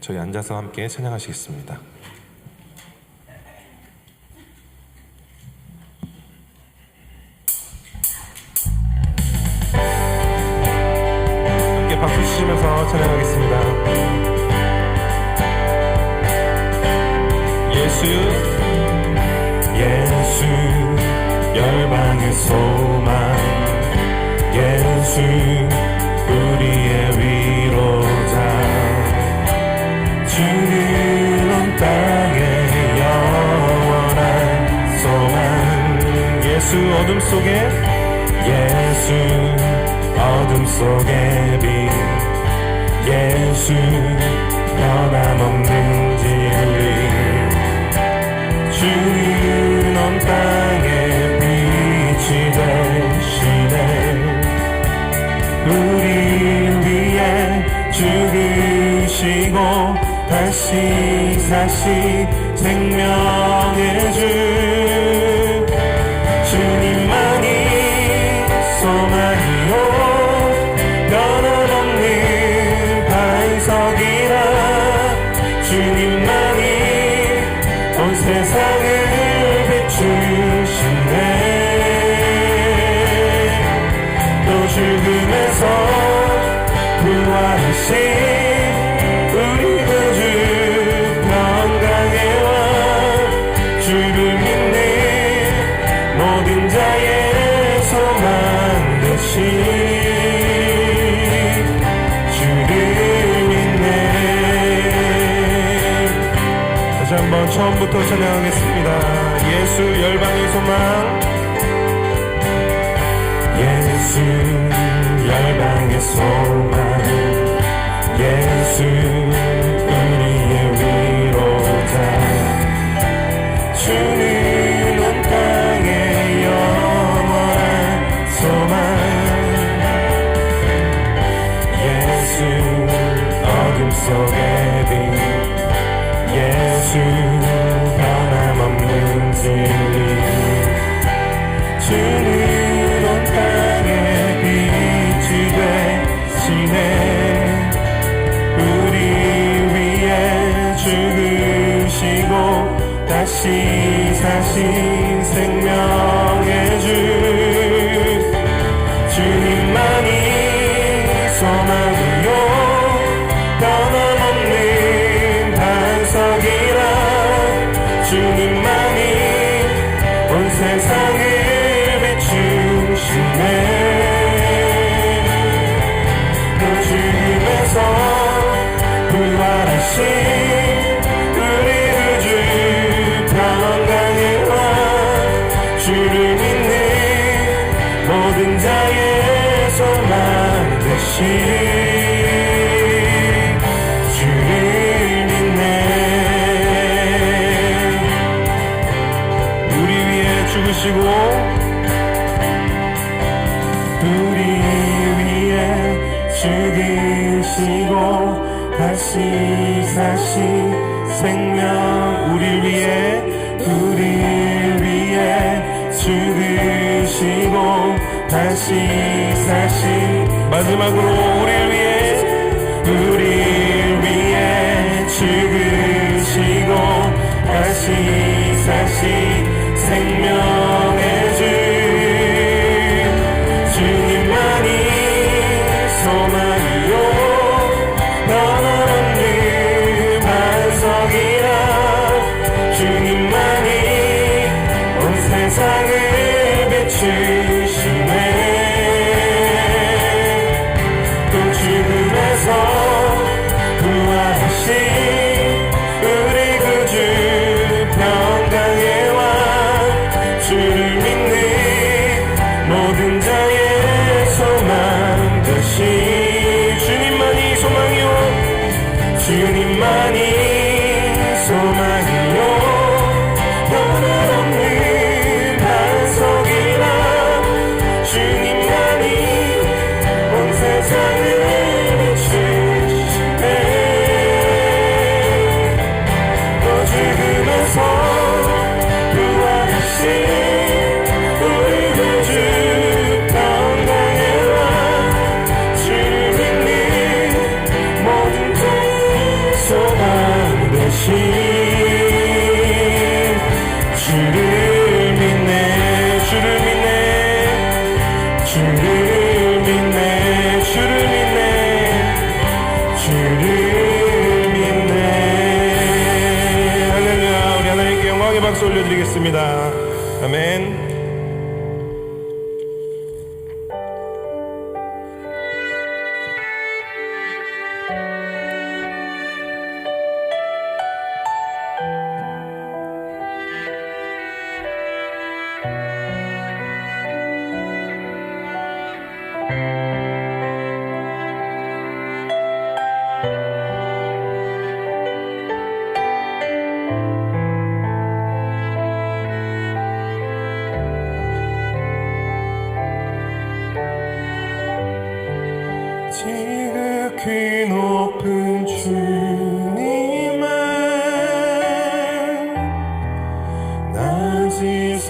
저희 앉아서 함께 찬양하시겠습니다. 예수 어둠 속에 예수 어둠 속에 빛 예수 변함없는 진리. 주는 온 땅에 빛이 되시네. 우리 위해 죽으시고 다시 사시 생명의 주 세상을 처음부터 찬양하겠습니다. 예수 열방의 소망. 예수 열방의 소망. 예수 우리의 위로자. 주는 온 땅의 영원한 소망. 예수 어둠 속의 빛 예수 다시 사신 죽으시고 우리 위해 죽으시고 다시 사신 생명 우리 위해 우리 위해 죽으시고 다시 사신 마지막으로 우리 위해 우리 위해 죽으시고 다시 사신 생명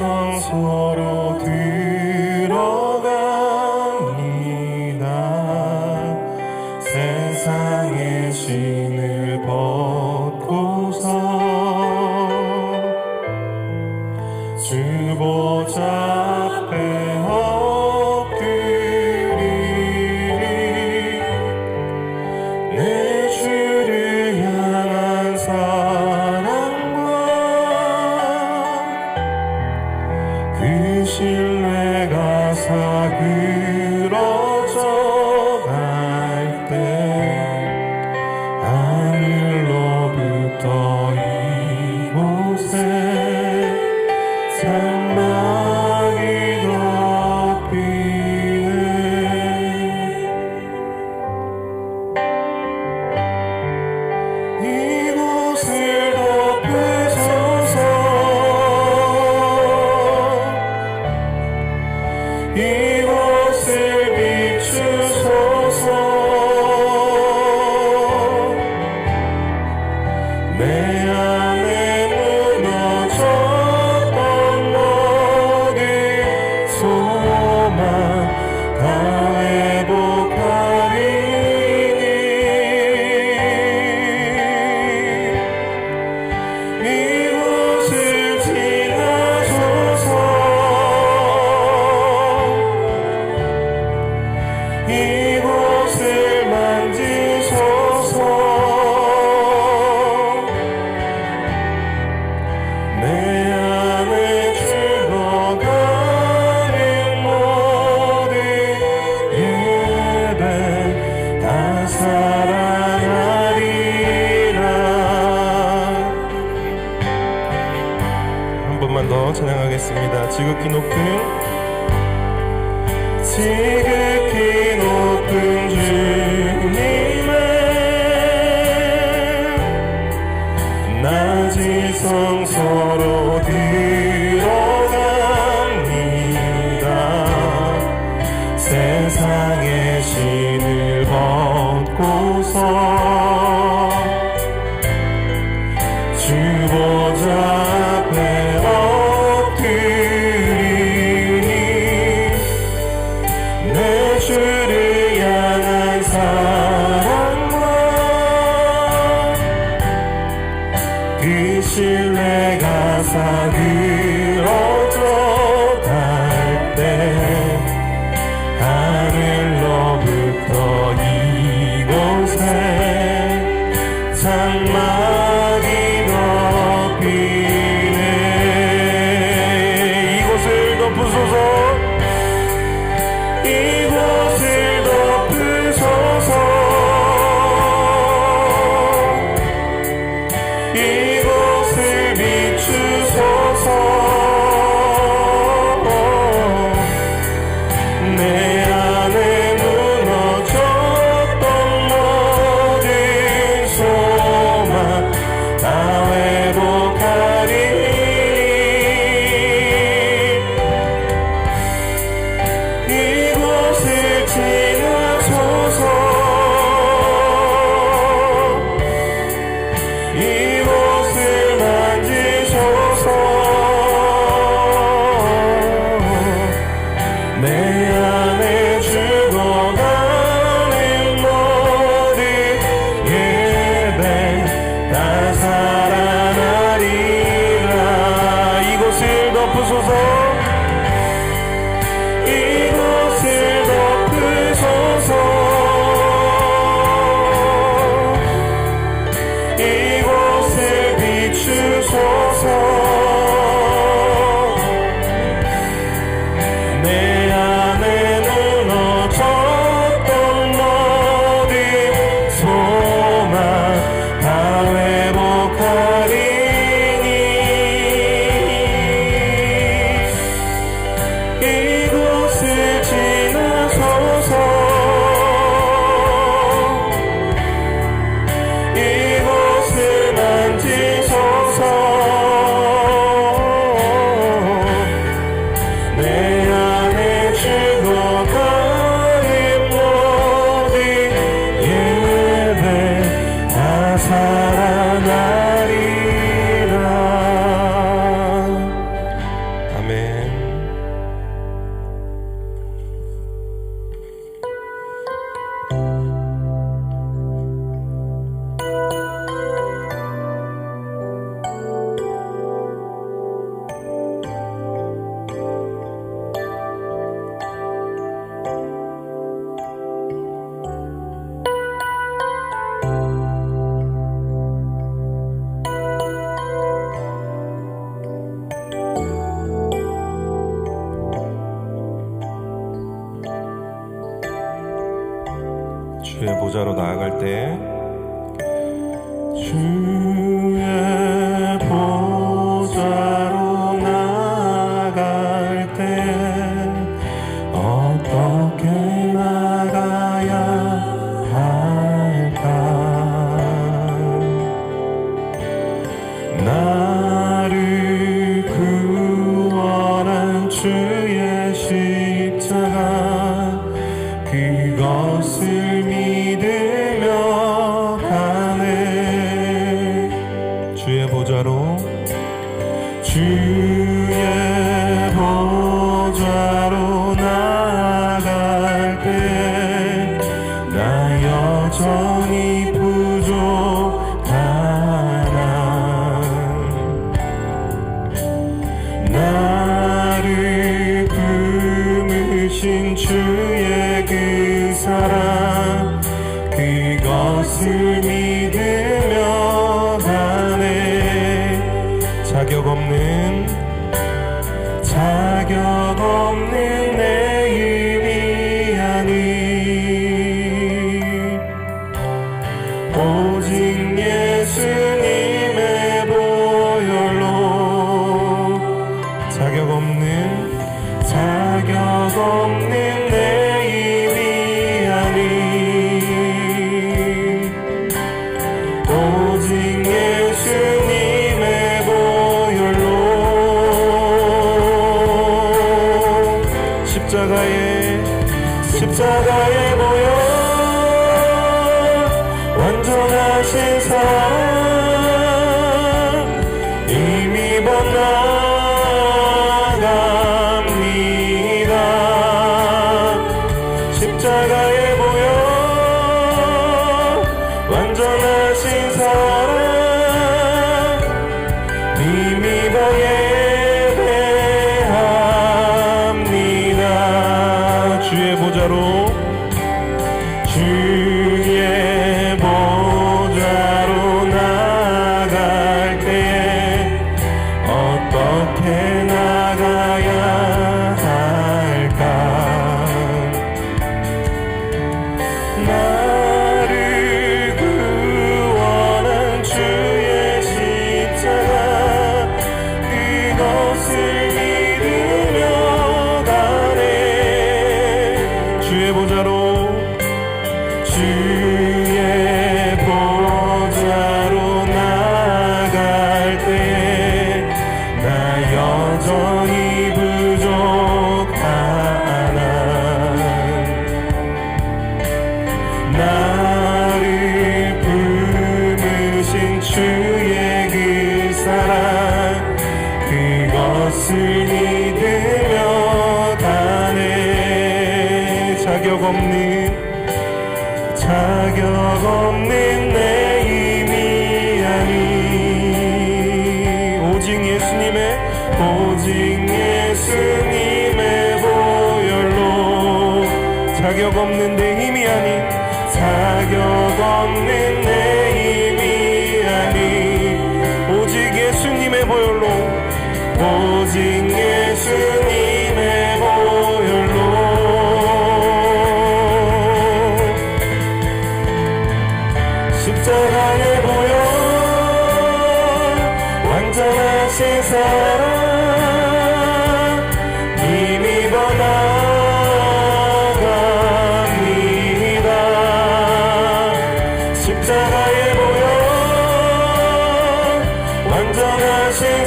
sense, not all. 지극히 높은 of a voice. 보좌로 나아갈 때 주의 보좌로 나아갈 때 어떻게 나가야 할까? 나를 구원한 주의 십자가 그것 обо мне 십자가에 십자가에 모여 완전하신 사랑. 我早已不 your 완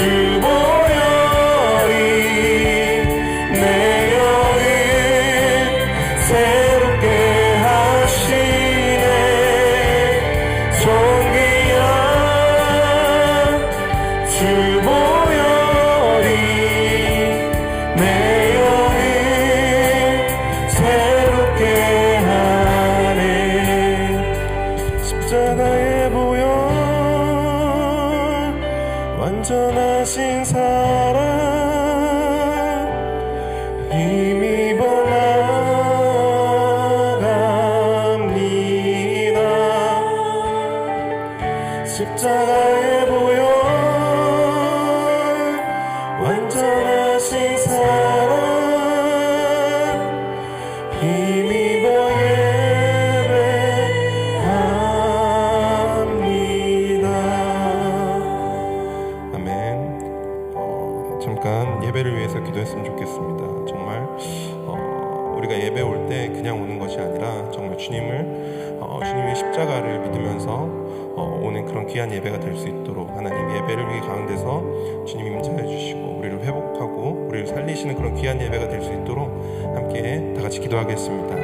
주 나 그런 귀한 예배가 될 수 있도록 하나님 예배를 위해 가운데서 주님 임재해 주시고 우리를 회복하고 우리를 살리시는 그런 귀한 예배가 될 수 있도록 함께 다 같이 기도하겠습니다.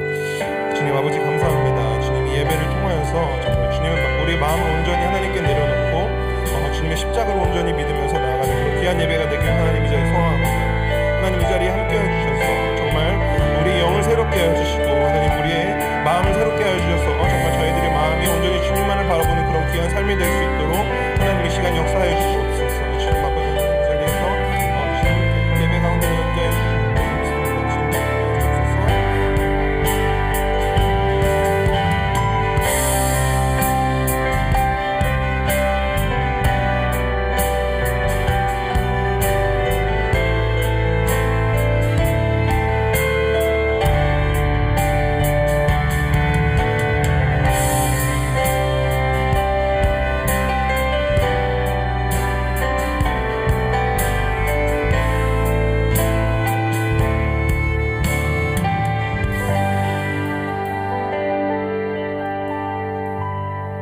주님 아버지 감사합니다. 주님 예배를 통하여서 정말 주님은 우리 마음을 온전히 하나님께 내려놓고 어, 주님의 십자가를 온전히 믿으면서 나아가는 그런 귀한 예배가 되길 하나님 이 자리에 소망합니다. 하나님 이 자리에 함께 해주셔서 정말 우리 영을 새롭게 해주시고 하나님 우리의 마음을 새롭게 해주셔서 어, 삶이 될 수 있도록 하나님의 시간 역사하여 주시옵소서.